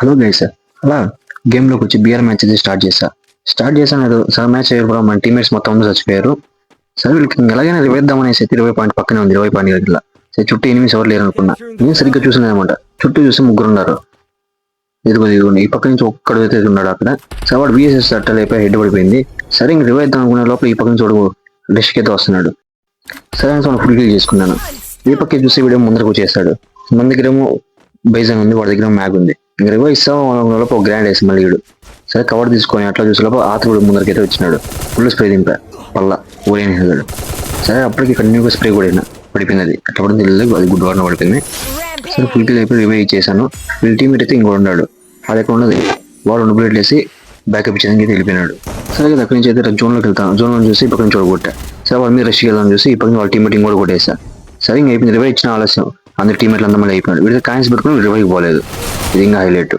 Hello guys అలా గేమ్లోకి వచ్చి బిఆర్ మ్యాచ్ అయితే స్టార్ట్ చేశా. స్టార్ట్ చేశాను. సార్ మ్యాచ్ కూడా మన టీమేట్స్ మొత్తం అందరూ చచ్చిపోయారు. సరే వీళ్ళకి ఎలాగైనా రివేద్దాం అనేసి ఇరవై పాయింట్ పక్కనే ఉంది. ఇరవై పాయింట్ దగ్గర సరే చుట్టూ ఎనిమిది ఎవరు లేరు అనుకున్నా నేను సరిగ్గా చూసాను అనమాట చుట్టూ చూసి ముగ్గురు ఉన్నారు. ఇదిగో ఇదిగోండి ఈ పక్క నుంచి ఒక్కడు అయితే ఉన్నాడు అక్కడ. సరే వాడు బిఎస్ఎస్ అట్టలు అయిపోయి హెడ్ పడిపోయింది. సరే ఇంక రివైవ్ అనుకునే లోపల ఈ పక్క నుంచి చూడు డిస్క్ అయితే వస్తున్నాడు. సరే అని ఫుల్ కిల్ చేసుకున్నాను. ఈ పక్క చూసి వీడియో ముందరకు వచ్చేస్తాడు. మన దగ్గరేమో బైజన్ ఉంది వాడి దగ్గర మ్యాగ్ ఉంది. ఇంక ఇస్తాం లోపల ఒక గ్రాండ్ వేసి మళ్ళీ సరే కవర్ తీసుకొని అట్లా చూసే లోపల ఆతరుడు ముందరకైతే వచ్చినాడు. Full spray దింపా. పల్ల ఊరేని హెదాడు సరే అప్పటికి కంటిన్యూగా స్ప్రే కూడా పడిపోయింది అది అట్లా పడింది అది గుడ్ వార్న పడిపోయింది. సరే ఫుల్ కిల్ అయిపోయి రివైవ్ చేశాను. వీళ్ళ టీమేట్ అయితే ఇంకో ఉన్నాడు. అది ఎక్కడ ఉన్నది. వాడు రెండు బుల్లెట్లు వేసి బ్యాకప్ ఇచ్చేదానికి అయితే వెళ్ళిపోయినాడు. సరే కదా అక్కడి నుంచి అయితే జోన్లోకి వెళ్తాను జోన్లో చూసి ఇప్పటి పక్క నుంచి కొట్టా. సరే వాళ్ళ మీద రష్కి వెళ్దాం చూసి ఈ పక్కన వాళ్ళ టీమేట్ ఇంకోటి కొట్టేసా. సరే ఇంకా అయిపోయింది. రివైవ్ ఇచ్చిన ఆలస్యం. అందరి టీమేట్లు ఎట్లా మళ్ళీ అయిపోయినాడు వీడికి కాయిన్స్ పెట్టుకుని రివైవ్ పోలేదు. ఇది ఇంకా హైలైట్